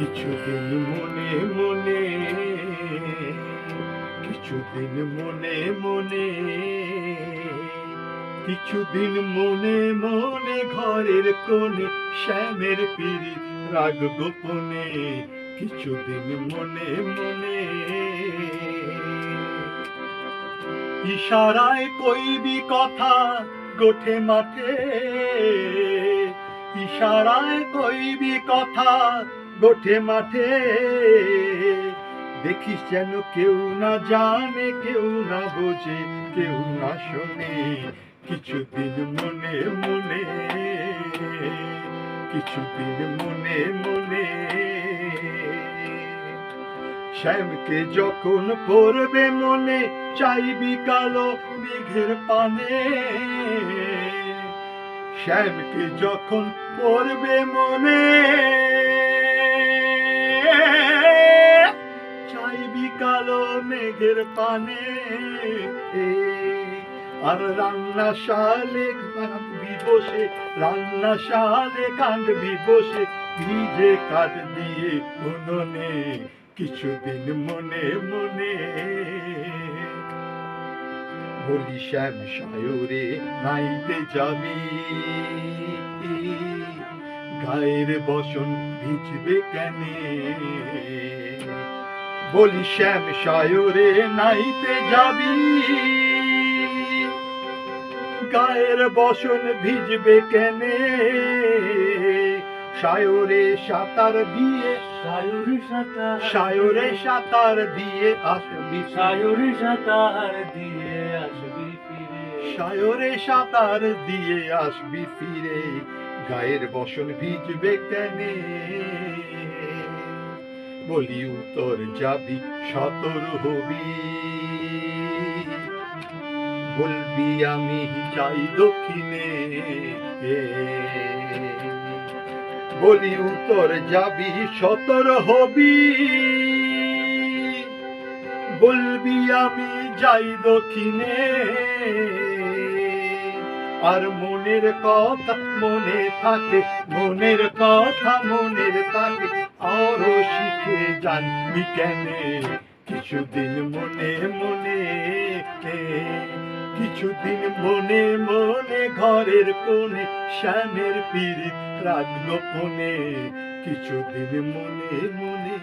কিছুদিন মনে মনে কিছুদিন মনে মনে কিছুদিন মনে মনে ঘরের কোণে শ্যামের পিড়ি রাগ গোপনে কিছুদিন মনে মনে। ইশারায় কইবি কথা গোঠে মাঠে, ইশারায় কইবি কথা গোঠে মাঠে। দেখিস যেন কেউ না জানে, কেউ না বোঝে, কেউ না শোনে। কিছুদিন মনে মনে, কিছুদিন মনে মনে। শ্যামকে যখন পড়বে মনে, চাইবি কালো মেঘের পানে। শ্যামকে যখন পড়বে মনে মেঘের পানে। আর রান্না শালে কাঁদবি বসে, রান্না শালে কাঁদবি বসে, ভিজে কাঠ দিয়ে উনুনে, কিছুদিন মনে মনে। বলি, শ্যাম সায়রে, নাইতে যাবি। গায়ের বসন ভিজবে কেনে? বলি শ্যাম সায়রে নাইতে যাবি। গায়ের বসন ভিজবে কেনে? সায়রে সাঁতার দিয়ে সায়ুরি সাঁতার সায়রে সাঁতার দিয়ে আসবি সায়ুরি সাঁতার দিয়ে আসবি ফিরে। সায়রে সাঁতার দিয়ে আসবি ফিরে। গায়ের বসন ভিজবে কেনে? বলি উত্তর যাবি, সতর হবি। বলবি, আমি যাই দক্ষিণে। বলি উত্তর যাবি, সতর হবি। বলবি, আমি যাই দক্ষিণে। আর মনের কথা মনে থাকে, মনের কথা মনের থাকে জানবি কেনে? কিছুদিন মনে মনে কিছুদিন মনে মনে ঘরের কোণে শ্যামের পিড়িত রাগ গোপনে কিছুদিন মনে মনে